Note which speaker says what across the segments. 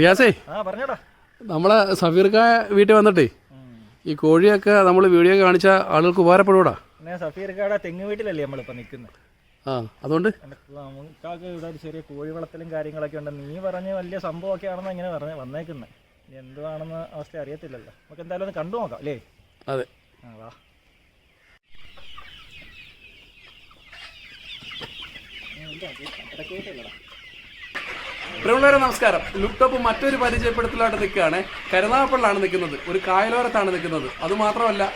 Speaker 1: റിയാസേ
Speaker 2: പറഞ്ഞോടാ.
Speaker 1: നമ്മളെ സഫീർക്ക വീട്ടിൽ വന്നിട്ടേ ഈ കോഴിയൊക്കെ നമ്മൾ വീഡിയോ കാണിച്ച ആളുകൾക്ക് ഉപകാരപ്പെടൂടാ
Speaker 2: പിന്നെ സഫീർക്കാടെ തെങ്ങ് വീട്ടിലല്ലേ നമ്മളിപ്പോൾ നിൽക്കുന്നത്?
Speaker 1: ആ അതുകൊണ്ട്?
Speaker 2: നമുക്കാക്ക് ഇവിടെ ഒരു ചെറിയ കോഴി വളർത്തലും കാര്യങ്ങളൊക്കെ ഉണ്ട്. നീ പറഞ്ഞ വലിയ സംഭവമൊക്കെ ആണെന്ന് ഇങ്ങനെ പറഞ്ഞ് വന്നേക്കുന്നത് എന്തുവാണെന്ന് അവസ്ഥ അറിയത്തില്ലല്ലോ. നമുക്ക് എന്തായാലും ഒന്ന് കണ്ടു നോക്കാം അല്ലേ?
Speaker 1: അതെ.
Speaker 2: ആ വാ.
Speaker 1: പ്രിയമുള്ളവരെ നമസ്കാരം. ലുക്ടോപ്പ് മറ്റൊരു പരിചയപ്പെടുത്തലായിട്ട് നിൽക്കുകയാണ്. കരുനാഗപ്പള്ളിലാണ് നിൽക്കുന്നത്. ഒരു കായലോരത്താണ് നിൽക്കുന്നത്. അതുമാത്രമല്ല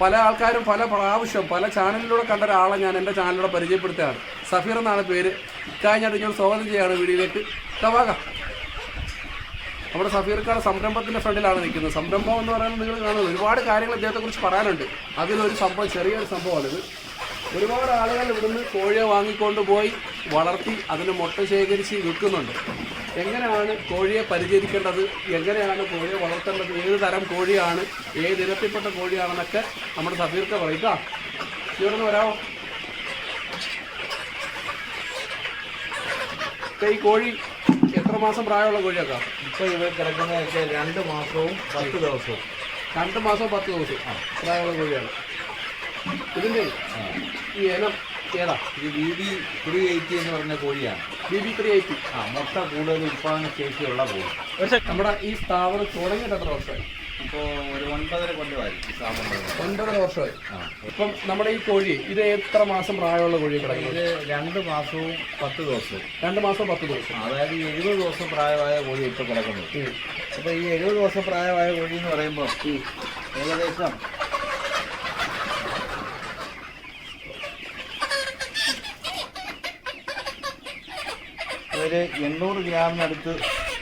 Speaker 1: പല ആൾക്കാരും പല പ്രാവശ്യം പല ചാനലിലൂടെ കണ്ട ഒരാളെ ഞാൻ എന്റെ ചാനലിലൂടെ പരിചയപ്പെടുത്തുകയാണ്. സഫീർ എന്നാണ് പേര്. ഇക്കാഞ്ഞായിട്ട് ഞാൻ സ്വാഗതം ചെയ്യുകയാണ് വീഡിയോയിലേക്ക്. കവാക നമ്മുടെ സഫീർക്കാട് സംരംഭത്തിന്റെ ഫ്രണ്ടിലാണ് നിൽക്കുന്നത്. സംരംഭം എന്ന് പറയുന്നത് നിങ്ങൾ കാണുന്നത് ഒരുപാട് കാര്യങ്ങൾ ഇദ്ദേഹത്തെക്കുറിച്ച് പറയാനുണ്ട്. അതിലൊരു സംഭവം ചെറിയൊരു സംഭവമാണിത്. ഒരുപാട് ആളുകൾ ഇവിടുന്ന് കോഴിയെ വാങ്ങിക്കൊണ്ട് പോയി വളർത്തി അതിന് മുട്ട ശേഖരിച്ച് വിൽക്കുന്നുണ്ട്. എങ്ങനെയാണ് കോഴിയെ പരിചരിക്കേണ്ടത്? എങ്ങനെയാണ് കോഴിയെ വളർത്തേണ്ടത്? ഏത് തരം കോഴിയാണ്? ഏത് ഇനത്തിൽപ്പെട്ട കോഴിയാണെന്നൊക്കെ നമ്മുടെ സഫീർക്ക പറയുക ഇവിടെ നിന്ന് വരാമോ ഇപ്പൊ ഈ കോഴി എത്ര മാസം പ്രായമുള്ള കോഴിയൊക്കെ?
Speaker 3: ഇപ്പോൾ ഇവ കിടക്കുന്ന രണ്ട് മാസവും പത്ത് ദിവസവും.
Speaker 1: രണ്ട് മാസവും പത്ത് ദിവസവും പ്രായമുള്ള കോഴിയാണ്. ഇതിന്റെ ഈ ഏലം ഏതാ?
Speaker 3: ഇത് ബി ബി ത്രീ എയ്റ്റി എന്ന് പറഞ്ഞ കോഴിയാണ്.
Speaker 1: ബി ബി ത്രീ എയ്റ്റി
Speaker 3: ആ മുട്ട കൂടുതൽ ഉൽപ്പാദന ശേഷിയുള്ള കോഴി.
Speaker 2: ഒരു സെക്കൻഡ്
Speaker 1: നമ്മുടെ ഈ സ്ഥാപനം തുടങ്ങിയിട്ട് എത്ര വർഷമായി?
Speaker 3: ഇപ്പോൾ ഒരു ഒൻപതര കൊല്ലമായി ഈ സ്ഥാപനം
Speaker 1: ഒൻപതര വർഷമായി.
Speaker 3: ആ.
Speaker 1: ഇപ്പം നമ്മുടെ ഈ കോഴി ഇത് എത്ര മാസം പ്രായമുള്ള കോഴി കിടക്കുന്നത്
Speaker 3: ഇത് രണ്ട് മാസവും പത്ത് ദിവസവും.
Speaker 1: രണ്ട് മാസം പത്ത് ദിവസം
Speaker 3: അതായത് ഈ എഴുപത് ദിവസം പ്രായമായ കോഴി ഇപ്പോൾ കിടക്കുന്നത്
Speaker 1: ഉം.
Speaker 3: അപ്പോൾ ഈ എഴുപത് ദിവസം പ്രായമായ കോഴി എന്ന് പറയുമ്പോൾ ഏകദേശം ഒരു എണ്ണൂറ് ഗ്രാമിനടുത്ത്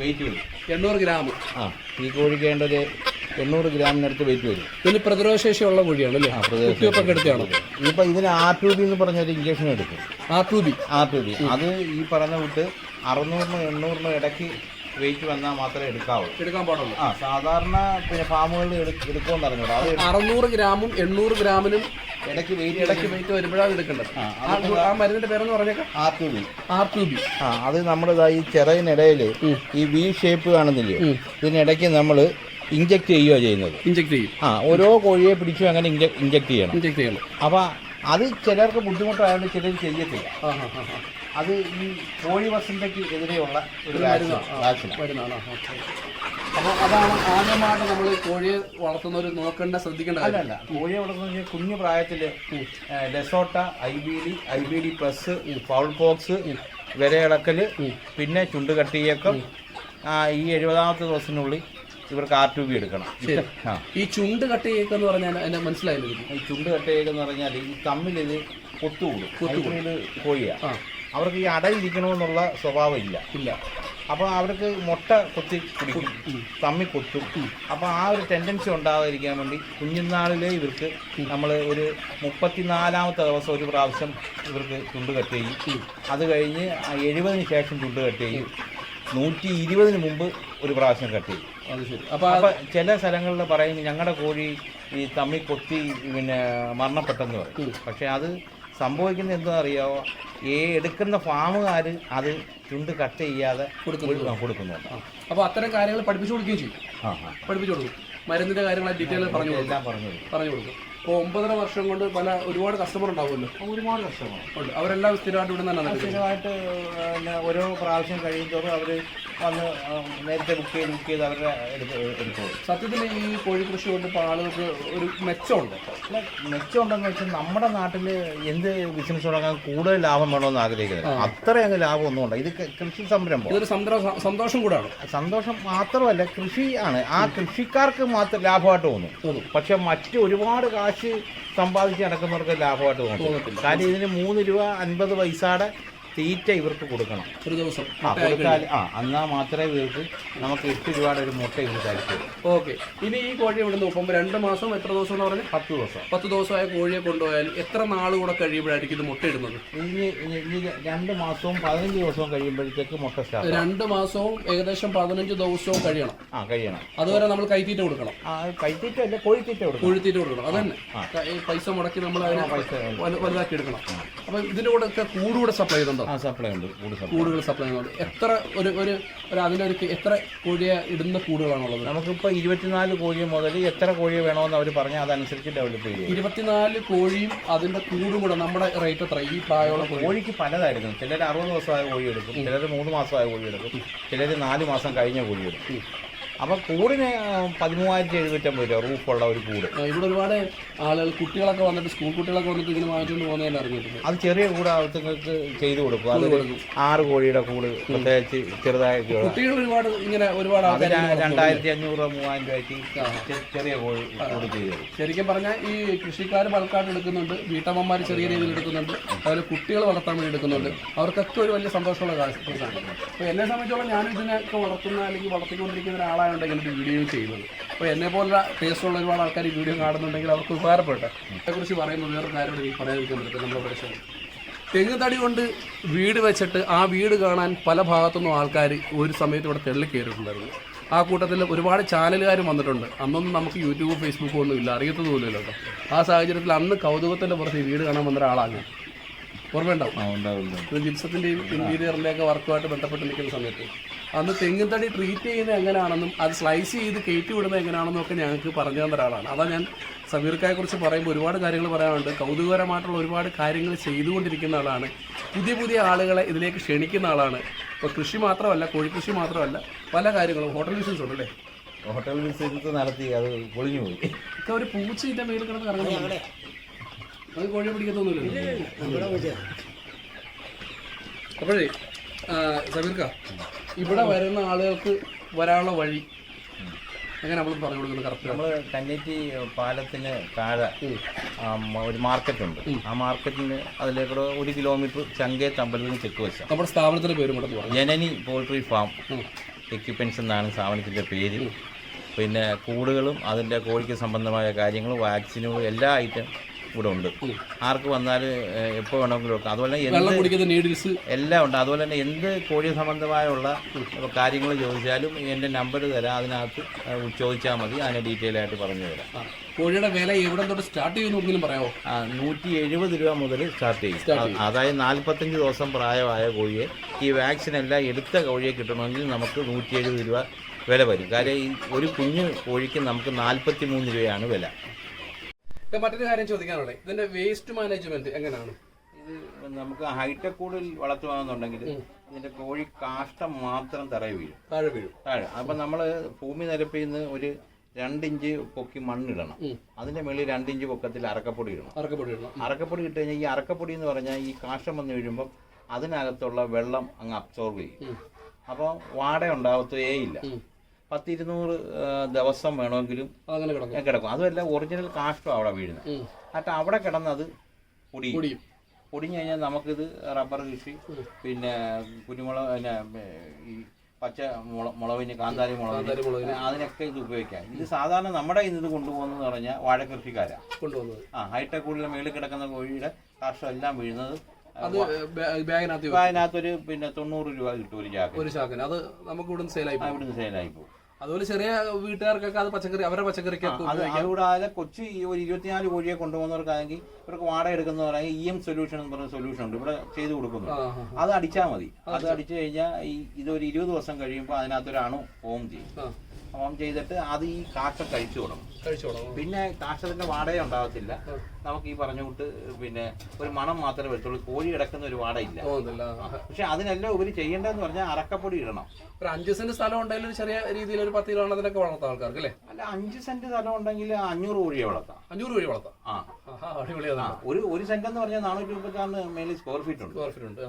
Speaker 3: വെയിറ്റ് വരും.
Speaker 1: എണ്ണൂറ് ഗ്രാം.
Speaker 3: ആ ഈ കോഴിക്ക് വേണ്ട ഒരു എണ്ണൂറ് ഗ്രാമിനടുത്ത് വെയിറ്റ് വരും.
Speaker 1: ഇതിന് പ്രതിരോധശേഷിയുള്ള കോഴിയാണ് അല്ലേ?
Speaker 3: ആ പ്രതിരോധ
Speaker 1: കുത്തിവെപ്പൊക്കെ
Speaker 3: ഇനിയിപ്പോൾ ഇതിന് ആർ ടു ബി എന്ന് പറഞ്ഞ ഒരു ഇഞ്ചക്ഷൻ എടുക്കും.
Speaker 1: R two B
Speaker 3: R two B അത് ഈ പറഞ്ഞ വിട്ട് അറുന്നൂറിനോ എണ്ണൂറിനോ ഇടയ്ക്ക് വെയിറ്റ് വന്നാൽ മാത്രമേ എടുക്കാവൂ
Speaker 1: എടുക്കാൻ പാടുള്ളൂ.
Speaker 3: ആ സാധാരണ പിന്നെ ഫാമുകളിൽ എടുക്കുമെന്ന് അറിഞ്ഞൂടാ അത്
Speaker 1: അറുന്നൂറ് ഗ്രാമും എണ്ണൂറ് ഗ്രാമിനും
Speaker 3: ഇടയ്ക്ക് വെയിറ്റ്
Speaker 1: ഇടയ്ക്ക് വെയിറ്റ് വരുമ്പോഴാണ് എടുക്കേണ്ടത്.
Speaker 3: ആ,
Speaker 1: മരുന്നിന്റെ പേരെന്ന് പറഞ്ഞേക്കാം.
Speaker 3: R two B
Speaker 1: R two B
Speaker 3: ആ അത് നമ്മുടെ ഈ ചിറകിനിടയിൽ ഈ വി ഷേപ്പ് കാണുന്നില്ലയോ ഇതിനിടയ്ക്ക് നമ്മൾ ഇഞ്ചക്ട് ചെയ്യുകയോ ചെയ്യുന്നത്.
Speaker 1: ഇഞ്ചെക്ട് ചെയ്യും.
Speaker 3: ആ ഓരോ കോഴിയെ പിടിച്ചു അങ്ങനെ ഇഞ്ചക്ട് ചെയ്യണം.
Speaker 1: ഇഞ്ചെക്ട് ചെയ്യണം.
Speaker 3: അപ്പോൾ അത് ചിലർക്ക് ബുദ്ധിമുട്ടായതുകൊണ്ട് ചിലർ ചെയ്യത്തില്ല. അത് ഈ കോഴി വസന്തയ്ക്ക് എതിരെയുള്ള ഒരു വാക്സിനാണ്
Speaker 1: അപ്പോൾ അതാണ് ആദ്യമായിട്ട് നമ്മൾ കോഴിയെ വളർത്തുന്നവർ നോക്കേണ്ട ശ്രദ്ധിക്കേണ്ട കാര്യമല്ല
Speaker 3: അല്ലല്ല കോഴിയെ വളർത്തുന്ന കുഞ്ഞു പ്രായത്തിൽ ഡെസോട്ട I B D I B D plus fowl pox വിരയിളക്കൽ പിന്നെ ചുണ്ട് കട്ടിയേക്കം ആ, ഈ എഴുപതാമത്തെ ദിവസത്തിനുള്ളിൽ ഇവർക്ക് ആർ ടു ബി എടുക്കണം.
Speaker 1: ഈ ചുണ്ട് കട്ട് എന്ന് പറഞ്ഞാൽ എന്നെ മനസ്സിലായില്ല.
Speaker 3: ഈ ചുണ്ട് കട്ടയേക്കെന്ന് പറഞ്ഞാൽ ഈ തമ്മിലിത് കൊത്തുകൂടും കൊത്തുകൂടും കോഴിയാണ് അവർക്ക് ഈ അടയിരിക്കണമെന്നുള്ള സ്വഭാവം ഇല്ല.
Speaker 1: ഇല്ല
Speaker 3: അപ്പോൾ അവർക്ക് മുട്ട കൊത്തി കുടിക്കും. തമ്മി കൊത്തും. അപ്പോൾ ആ ഒരു ടെൻഡൻസി ഉണ്ടാകാതിരിക്കാൻ വേണ്ടി കുഞ്ഞുനാളിലെ ഇവർക്ക് നമ്മൾ ഒരു മുപ്പത്തിനാലാമത്തെ ദിവസം ഒരു പ്രാവശ്യം ഇവർക്ക് ചുണ്ട് കട്ട് ചെയ്യും. അത് കഴിഞ്ഞ് എഴുപതിന് ശേഷം ചുണ്ട് കട്ട് ചെയ്യും. നൂറ്റി ഇരുപതിന് മുമ്പ് ഒരു പ്രാവശ്യം കട്ട് ചെയ്യും.
Speaker 1: അത് ശരി. അപ്പൊ
Speaker 3: അപ്പോൾ ചില സ്ഥലങ്ങളിൽ പറയും ഞങ്ങളുടെ കോഴി ഈ തമ്മി കൊത്തി പിന്നെ മരണപ്പെട്ടെന്ന് പറയും. പക്ഷേ അത് സംഭവിക്കുന്നത് എന്താണെന്ന് അറിയാമോ ഈ എടുക്കുന്ന ഫാമുകാർ അത് ചുണ്ട് കട്ട് ചെയ്യാതെ കൊടുക്കുന്നു കൊടുക്കുന്നുണ്ട്.
Speaker 1: അപ്പോൾ അത്തരം കാര്യങ്ങൾ പഠിപ്പിച്ചു കൊടുക്കുകയും ചെയ്യും. പഠിപ്പിച്ചു കൊടുക്കും. മരുന്നിന്റെ കാര്യങ്ങൾ ഡീറ്റെയിൽ പറഞ്ഞു
Speaker 3: എല്ലാം പറഞ്ഞു
Speaker 1: പറഞ്ഞു കൊടുക്കും. അപ്പോൾ ഒമ്പതര വർഷം കൊണ്ട് പല ഒരുപാട് കസ്റ്റമർ ഉണ്ടാവുമല്ലോ.
Speaker 3: ഒരുപാട് കസ്റ്റമർ
Speaker 1: ഉണ്ട്. അവരെല്ലാം സ്ഥിരമായിട്ട് ഇവിടെ തന്നെ
Speaker 3: സ്ഥിരമായിട്ട് ഓരോ പ്രാവശ്യം കഴിയുമ്പോൾ അവർ വന്ന് നേരത്തെ ബുക്ക് ചെയ്ത് ബുക്ക് ചെയ്ത് അവരുടെ എടുത്ത്
Speaker 1: സത്യത്തിൽ ഈ കോഴി കൃഷി കൊണ്ട് ഇപ്പോൾ ആളുകൾക്ക് ഒരു മെച്ചമുണ്ട്.
Speaker 3: മെച്ചമുണ്ടെന്ന് വെച്ചാൽ നമ്മുടെ നാട്ടിൽ എന്ത് ബിസിനസ് തുടങ്ങാൻ കൂടുതൽ ലാഭം വേണമെന്ന് ആഗ്രഹിക്കുന്നത് അത്രയങ്ങ് ലാഭമൊന്നും ഉണ്ട്. ഇത് കൃഷി സംരംഭം.
Speaker 1: ഇതൊരു സന്തോഷ സന്തോഷം കൂടാണ്.
Speaker 3: സന്തോഷം മാത്രമല്ല കൃഷി ആണ്. ആ കൃഷിക്കാർക്ക് മാത്രം ലാഭമായിട്ട് തോന്നും.
Speaker 1: തോന്നും.
Speaker 3: പക്ഷെ മറ്റു ഒരുപാട് കാശ് സമ്പാദിച്ച് നടക്കുന്നവർക്ക് ലാഭമായിട്ട് തോന്നും കാര്യം ഇതിന് മൂന്ന് രൂപ അൻപത് പൈസയുടെ തീറ്റ ഇവർക്ക് കൊടുക്കണം.
Speaker 1: ഒരു ദിവസം
Speaker 3: ആ കൊടുത്താൽ ആ എന്നാൽ മാത്രമേ ഇവർക്ക് നമുക്ക് എട്ട് രൂപയുടെ ഒരു മുട്ട ഇവർ തരത്തുള്ളൂ.
Speaker 1: ഓക്കെ. ഇനി ഈ കോഴി ഇവിടെ നോക്കുമ്പോൾ രണ്ട് മാസം എത്ര ദിവസം എന്ന് പറഞ്ഞാൽ
Speaker 3: പത്ത് ദിവസം.
Speaker 1: പത്ത് ദിവസമായ കോഴിയെ കൊണ്ടുപോയാൽ എത്ര നാൾ കൂടെ കഴിയുമ്പോഴായിരിക്കും ഇത് മുട്ടയിടുന്നത്
Speaker 3: ഇനി ഇനി- ഇനി രണ്ട് മാസവും പതിനഞ്ച് ദിവസവും കഴിയുമ്പോഴത്തേക്ക് മുട്ട സ്റ്റാർട്ട്
Speaker 1: രണ്ട് മാസവും ഏകദേശം പതിനഞ്ച് ദിവസവും കഴിയണം.
Speaker 3: ആ കഴിയണം.
Speaker 1: അതുവരെ നമ്മൾ കൈത്തീറ്റ കൊടുക്കണം.
Speaker 3: ആ കൈത്തീറ്റ അല്ല കോഴിത്തീറ്റ കൊടുക്കണം.
Speaker 1: കോഴിത്തീറ്റ കൊടുക്കണം. അതന്നെ. പൈസ മുടക്കി നമ്മൾ അതിനെ
Speaker 3: പൈസ
Speaker 1: വലു- വലുതാക്കി എടുക്കണം. അപ്പൊ ഇതിന്റെ കൂടെ ഒക്കെ കൂടുകൂടെ സപ്ലൈ ചെയ്യുന്നുണ്ടോ
Speaker 3: സപ്ലൈ ഉണ്ട്
Speaker 1: കൂടുകൾ സപ്ലൈ ഉണ്ട്. എത്ര ഒരു ഒരു ഒരു അതിലൊരു എത്ര കോഴിയെ ഇടുന്ന കൂടുകളാണുള്ളത്?
Speaker 3: നമുക്കിപ്പോൾ ഇരുപത്തിനാല് കോഴി മുതൽ എത്ര കോഴി വേണമെന്ന് അവർ പറഞ്ഞാൽ അതനുസരിച്ച് ഡെവലപ്പ് ചെയ്യും
Speaker 1: ഇരുപത്തിനാല് കോഴിയും അതിന്റെ കൂടും കൂടെ നമ്മുടെ റേറ്റ് എത്ര? ഈ പ്രായമുള്ള
Speaker 3: കോഴിക്ക് പലതായിരുന്നു ചിലർ അറുപത് ദിവസമായ കോഴി എടുക്കും ചിലർ മൂന്ന് മാസമായ കോഴി എടുക്കും ചിലർ നാല് മാസം കഴിഞ്ഞ കോഴി എടുക്കും. അപ്പം കൂടിന് പതിമൂവായിരത്തി എഴുന്നൂറ്റമ്പത് രൂപ റൂഫുള്ള ഒരു കൂട്.
Speaker 1: ഇവിടെ ഒരുപാട് ആളുകൾ കുട്ടികളൊക്കെ വന്നിട്ട് സ്കൂൾ കുട്ടികളൊക്കെ വന്നിട്ട് ഇങ്ങനെ വാങ്ങിച്ചുകൊണ്ട് പോകുന്നതിന് അറിഞ്ഞിട്ടുണ്ട്.
Speaker 3: അത് ചെറിയ കൂട് അവർക്ക് ചെയ്തു കൊടുക്കും. അത് ആറ് കോഴിയുടെ കൂട് പ്രത്യേകിച്ച് ചെറുതായിട്ട്
Speaker 1: കുട്ടികൾ ഒരുപാട് ഇങ്ങനെ ഒരുപാട്
Speaker 3: അത് രണ്ടായിരത്തി അഞ്ഞൂറ് രൂപ മൂവായിരം രൂപയ്ക്ക് ചെറിയ കോഴി കൂട് ചെയ്തു
Speaker 1: ശരിക്കും പറഞ്ഞാൽ ഈ കൃഷിക്കാർ ബൾക്കായിട്ട് എടുക്കുന്നുണ്ട് വീട്ടമ്മമാർ ചെറിയ രീതിയിൽ എടുക്കുന്നുണ്ട് അതുപോലെ കുട്ടികൾ വളർത്താൻ വേണ്ടി എടുക്കുന്നുണ്ട്. അവർക്കൊക്കെ ഒരു വലിയ സന്തോഷമുള്ള കാര്യമാണ് അപ്പോൾ എന്നെ സംബന്ധിച്ചോളം ഞാൻ ഇതിനൊക്കെ വളർത്തുന്ന അല്ലെങ്കിൽ വളർത്തിക്കൊണ്ടിരിക്കുന്ന ഇത് വീഡിയോ ചെയ്യുന്നത് അപ്പോൾ എന്നെ പോലുള്ള ടേസ്റ്റുള്ള ഒരുപാട് ആൾക്കാർ ഈ വീഡിയോ കാണുന്നുണ്ടെങ്കിൽ അവർക്ക് ഉപകാരപ്പെട്ടെ. അതിനെക്കുറിച്ച് പറയുമ്പോൾ വേറൊരു കാര്യം എനിക്ക് പറയാതിരിക്കാൻ പറ്റും നമ്മുടെ പരിസരം. തെങ്ങ് തടി കൊണ്ട് വീട് വെച്ചിട്ട് ആ വീട് കാണാൻ പല ഭാഗത്തുനിന്നും ആൾക്കാർ ഒരു സമയത്ത് ഇവിടെ തെള്ളി കയറിയിട്ടുണ്ടായിരുന്നു. ആ കൂട്ടത്തിൽ ഒരുപാട് ചാനലുകാരും വന്നിട്ടുണ്ട്. അന്നൊന്നും നമുക്ക് യൂട്യൂബ് ഫേസ്ബുക്ക് ഒന്നും ഇല്ല. അറിയത്തത് പോലുമില്ല കേട്ടോ. ആ സാഹചര്യത്തിൽ അന്ന് കൗതുകത്തിന്റെ പുറത്ത് ഈ വീട് കാണാൻ വന്ന ഒരാളാണ് ഓർമ്മയുണ്ടാവും ജിപ്സത്തിന്റെയും ഇന്റീരിയറിന്റെ ഒക്കെ വർക്കുമായിട്ട് ബന്ധപ്പെട്ട് നിൽക്കുന്ന സമയത്ത്. അന്ന് തെങ്ങിൻ തടി ട്രീറ്റ് ചെയ്യുന്നത് എങ്ങനെയാണെന്നും അത് സ്ലൈസ് ചെയ്ത് കയറ്റി വിടുന്നത് എങ്ങനെയാണെന്നും ഒക്കെ ഞങ്ങൾക്ക് പറഞ്ഞു തന്ന ഒരാളാണ്. അതാ ഞാൻ സമീർക്കായെ കുറിച്ച് പറയുമ്പോൾ ഒരുപാട് കാര്യങ്ങൾ പറയാനുണ്ട്. കൗതുകകരമായിട്ടുള്ള ഒരുപാട് കാര്യങ്ങൾ ചെയ്തുകൊണ്ടിരിക്കുന്ന ആളാണ്. പുതിയ പുതിയ ആളുകളെ ഇതിലേക്ക് ക്ഷണിക്കുന്ന ആളാണ്. ഇപ്പോൾ കൃഷി മാത്രമല്ല കോഴിക്കൃഷി മാത്രമല്ല പല കാര്യങ്ങളും. ഹോട്ടൽ ബിസിനസ് ഉണ്ട് അല്ലേ
Speaker 3: ഹോട്ടൽ ബിസിനസ് നടത്തി അത് പൊളിഞ്ഞു പോയി.
Speaker 1: ഒക്കെ ഒരു പൂച്ച ഇതിന്റെ മേലിൽ കിടന്ന് കറങ്ങി അത് കോഴി പിടിക്കത്തൊന്നുമില്ല അപ്പോഴേ സമീർക്ക ഇവിടെ വരുന്ന ആളുകൾക്ക് വരാനുള്ള വഴി. അങ്ങനെ നമ്മൾ പറഞ്ഞു കൊടുക്കുന്നത് കറക്റ്റ്
Speaker 3: നമ്മൾ കന്നേറ്റി പാലത്തിന് താഴെ ഒരു മാർക്കറ്റ് ഉണ്ട്. ആ മാർക്കറ്റിന് അതിലേക്കൂടെ ഒരു കിലോമീറ്റർ ചങ്കേത്ത് തമ്പലത്തിന് ചെക്ക് വെച്ചു
Speaker 1: നമ്മുടെ സ്ഥാപനത്തിന്റെ പേര്
Speaker 3: ജനനി പോൾട്രി ഫാം എക്യുപ്മെന്റ്സ് എന്നാണ് സ്ഥാപനത്തിന്റെ പേര്. പിന്നെ കൂടുകളും അതിന്റെ കോഴിക്ക് സംബന്ധമായ കാര്യങ്ങളും വാക്സിനുകളും എല്ലാ ഐറ്റം ഇവിടെ ഉണ്ട്. ആർക്ക് വന്നാൽ എപ്പോൾ വേണമെങ്കിലും എടുക്കാം. അതുപോലെ തന്നെ എന്ത് എല്ലാം ഉണ്ട്. അതുപോലെ തന്നെ എന്ത് കോഴി സംബന്ധമായുള്ള കാര്യങ്ങൾ ചോദിച്ചാലും എന്റെ നമ്പർ തരാം. അതിനകത്ത് ചോദിച്ചാൽ മതി. അതിനെ ഡീറ്റെയിൽ ആയിട്ട് പറഞ്ഞു തരാം.
Speaker 1: കോഴിയുടെ വില എവിടെ തൊട്ട് സ്റ്റാർട്ട് ചെയ്യുന്നു പറയാമോ
Speaker 3: ആ, നൂറ്റി എഴുപത് രൂപ മുതൽ സ്റ്റാർട്ട് ചെയ്യും. അതായത് നാൽപ്പത്തഞ്ച് ദിവസം പ്രായമായ കോഴിയെ ഈ വാക്സിൻ എല്ലാം എടുത്ത കോഴിയെ കിട്ടണമെങ്കിൽ നമുക്ക് നൂറ്റി എഴുപത് രൂപ വില വരും. കാര്യം ഈ ഒരു കുഞ്ഞ് കോഴിക്ക് നമുക്ക് നാൽപ്പത്തി മൂന്ന് രൂപയാണ് വില.
Speaker 1: മറ്റൊരു കാര്യം ചോദിക്കാനുള്ളത് ഇതിന്റെ വേസ്റ്റ് മാനേജ്മെന്റ് എങ്ങനെയാണ്?
Speaker 3: ഇത് നമുക്ക് ഹൈടെക് കൂടുതൽ വളർത്തുവാന്നുണ്ടെങ്കിൽ ഇതിന്റെ കോഴി കാഷ്ടം മാത്രം തറയെ വീഴും.
Speaker 1: താഴെ വീഴും.
Speaker 3: താഴെ. അപ്പൊ നമ്മൾ ഭൂമി നിരപ്പിൽ നിന്ന് ഒരു രണ്ടിഞ്ച് പൊക്കി മണ്ണിടണം. അതിന്റെ മേളിൽ രണ്ടിഞ്ച് പൊക്കത്തിൽ അറക്കപ്പൊടി ഇടണം.
Speaker 1: അറക്കപ്പൊടി ഇടണം.
Speaker 3: അറക്കപ്പൊടി ഇട്ട് കഴിഞ്ഞാൽ ഈ അറക്കപ്പൊടി എന്ന് പറഞ്ഞാൽ ഈ കാഷ്ടം വന്ന് വീഴുമ്പോൾ അതിനകത്തുള്ള വെള്ളം അങ്ങ് അബ്സോർബ് ചെയ്യും. അപ്പോൾ വാട ഉണ്ടാകത്തേ ഇല്ല. പത്തിരുന്നൂറ് ദിവസം വേണമെങ്കിലും
Speaker 1: അങ്ങനെ കിടക്കും.
Speaker 3: കിടക്കും. അതുമല്ല ഒറിജിനൽ കാഷ്ടം അവിടെ വീഴുന്നത്. എന്നിട്ട് അവിടെ കിടന്നത് പൊടി
Speaker 1: പൊടിയും.
Speaker 3: പൊടിഞ്ഞു കഴിഞ്ഞാൽ നമുക്കിത് റബ്ബർ കൃഷി പിന്നെ കുരുമുളക് പിന്നെ ഈ പച്ച മുള മുളകിന് കാന്താരി മുളകിന്. അതിനൊക്കെ ഇത് ഉപയോഗിക്കാം. ഇത് സാധാരണ നമ്മുടെ ഇത് കൊണ്ടുപോകുന്നതെന്ന് പറഞ്ഞാൽ വാഴ കൃഷിക്കാരാണ്
Speaker 1: കൊണ്ടുപോകുന്നത്.
Speaker 3: ആ ഹൈടെക് കൂടുതൽ മേളിൽ കിടക്കുന്ന കോഴിയുടെ കാഷ്ടം എല്ലാം വീഴുന്നത്
Speaker 1: ബാഗിനകത്ത്
Speaker 3: അതിനകത്തൊരു പിന്നെ തൊണ്ണൂറ് രൂപ കിട്ടും ഒരു ചാക്ക്
Speaker 1: ഒരു ചാക്കിന്. അത് നമുക്ക് ഇവിടുന്ന് സെയിലായി
Speaker 3: ഇവിടുന്ന് സെയിലായി പോകും.
Speaker 1: അതുപോലെ ചെറിയ വീട്ടുകാർക്കൊക്കെ അത് പച്ചക്കറി അവരുടെ പച്ചക്കറിക്ക്
Speaker 3: അത് അതുകൂടാതെ കൊച്ചി ഈ ഒരു ഇരുപത്തിനാല് കോഴിയെ കൊണ്ടുപോകുന്നവർക്കാണെങ്കിൽ ഇവർക്ക് വാടക എടുക്കുന്നവരാണെങ്കിൽ ഇ എം സൊല്യൂഷൻ എന്ന് പറയുന്ന സൊല്യൂഷൻ ഉണ്ട് ഇവിടെ ചെയ്തു കൊടുക്കുന്നു അത് അടിച്ചാൽ മതി. അത് അടിച്ചു. കഴിഞ്ഞാൽ ഈ ഇതൊരു ഇരുപത് ദിവസം കഴിയുമ്പോൾ അതിനകത്തൊരു അണു ഫോം ചെയ്യും. ഫോം ചെയ്തിട്ട് അത് ഈ കാക്ക കഴിച്ചു തുടങ്ങും
Speaker 1: കഴിച്ചോളാം
Speaker 3: പിന്നെ കാക്കതിന്റെ വാടക ഉണ്ടാകത്തില്ല. നമുക്ക് ഈ പറഞ്ഞു കൊണ്ട് പിന്നെ ഒരു മണം മാത്രമേ വരത്തുള്ളൂ. കോഴി കിടക്കുന്ന ഒരു വാടയില്ല. പക്ഷെ അതിനെല്ലാം ഉപരി ചെയ്യേണ്ടതെന്ന് പറഞ്ഞാൽ അറക്കപ്പൊടി ഇടണം.
Speaker 1: ഒരു അഞ്ച് സെന്റ് സ്ഥലം ഉണ്ടെങ്കിൽ ചെറിയ രീതിയിൽ ഒരു പത്ത് കിലോ കിലോണത്തിനൊക്കെ വളർത്താം ആൾക്കാർക്ക് അല്ലേ?
Speaker 3: അല്ല അഞ്ച് സെന്റ് സ്ഥലം ഉണ്ടെങ്കിൽ അഞ്ഞൂറ് കോഴിയെ വളർത്താം.
Speaker 1: അഞ്ഞൂറ് കോഴി വളർത്താം.
Speaker 3: ആ.
Speaker 1: അടിപൊളിയാണ്
Speaker 3: ഒരു ഒരു സെന്റ് എന്ന് പറഞ്ഞാൽ നാനൂറ്റി മുപ്പത്തി ആറിന് മേളിൽ സ്ക്വയർ ഫീറ്റ് ഉണ്ട്.
Speaker 1: സ്ക്വയർ ഫീറ്റ് ഉണ്ട്.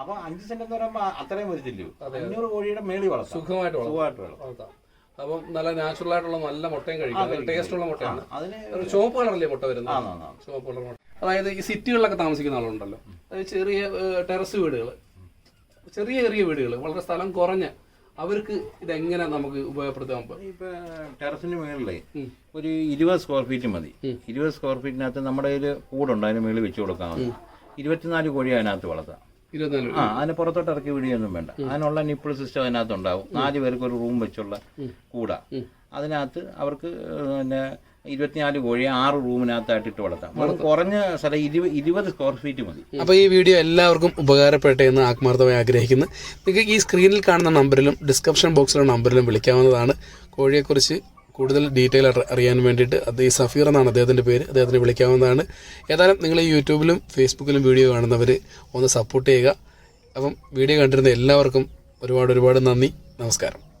Speaker 3: അപ്പൊ അഞ്ച് സെന്റ് എന്ന് പറയുമ്പോൾ അത്രയും വരത്തില്ലയോ? അഞ്ഞൂറ് കോഴിയുടെ മേളി വളർത്താം.
Speaker 1: സുഖമായിട്ട്
Speaker 3: സുഖമായിട്ട് വളർത്താം.
Speaker 1: അപ്പം നല്ല നാച്ചുറൽ ആയിട്ടുള്ള നല്ല മുട്ടയും കഴിക്കാം. ടേസ്റ്റ് ഉള്ള മുട്ടയാണ്.
Speaker 3: അതിന്
Speaker 1: ഒരു ചുവപ്പ് കളറല്ലേ മുട്ട വരുന്നത്. ചുവപ്പ് കളർ മുട്ട. അതായത് ഈ സിറ്റികളിലൊക്കെ താമസിക്കുന്ന ആളുണ്ടല്ലോ. അതായത് ചെറിയ ടെറസ് വീടുകൾ. ചെറിയ ചെറിയ വീടുകൾ. വളരെ സ്ഥലം കുറഞ്ഞ അവർക്ക് ഇതെങ്ങനെ നമുക്ക് ഉപയോഗപ്പെടുത്താൻ
Speaker 3: ടെറസിന് മേളിലേ ഒരു ഇരുപത് സ്ക്വയർ ഫീറ്റ് മതി. ഇരുപത് സ്ക്വയർ ഫീറ്റിനകത്ത് നമ്മുടെ കയ്യിൽ കൂടുണ്ട്. അതിന് മുകളിൽ വെച്ച് കൊടുക്കാം ഇരുപത്തിനാല് കോഴി അതിനകത്ത് വളർത്താം. ആ അതിന് പുറത്തോട്ട് ഇറക്കി വിടുകയൊന്നും വേണ്ട. അതിനുള്ള നിപ്പിൾ സിസ്റ്റം അതിനകത്ത് ഉണ്ടാവും. നാല് പേർക്ക് ഒരു റൂം വെച്ചുള്ള കൂടാ. അതിനകത്ത് അവർക്ക് പിന്നെ ഇരുപത്തിനാല് കോഴിയെ ആറ് റൂമിനകത്തായിട്ട് ഇട്ട് വളർത്താം. കുറഞ്ഞ സ്ഥലം ഇരുപത് ഇരുപത് സ്ക്വയർ ഫീറ്റ് മതി.
Speaker 1: അപ്പോൾ ഈ വീഡിയോ എല്ലാവർക്കും ഉപകാരപ്പെട്ടെ എന്ന് ആത്മാർത്ഥമായി ആഗ്രഹിക്കുന്നു. നിങ്ങൾക്ക് ഈ സ്ക്രീനിൽ കാണുന്ന നമ്പറിലും ഡിസ്ക്രിപ്ഷൻ ബോക്സിലുള്ള നമ്പറിലും വിളിക്കാവുന്നതാണ്. കോഴിയെക്കുറിച്ച് കൂടുതൽ ഡീറ്റെയിൽ അറിയാൻ വേണ്ടിയിട്ട് ഈ സഫീർ എന്നാണ് അദ്ദേഹത്തിന്റെ പേര്. അദ്ദേഹത്തിന് വിളിക്കാവുന്നതാണ്. ഏതായാലും നിങ്ങൾ ഈ യൂട്യൂബിലും ഫേസ്ബുക്കിലും വീഡിയോ കാണുന്നവർ ഒന്ന് സപ്പോർട്ട് ചെയ്യുക. അപ്പം വീഡിയോ കണ്ടിരുന്ന എല്ലാവർക്കും ഒരുപാട് ഒരുപാട് നന്ദി. നമസ്കാരം.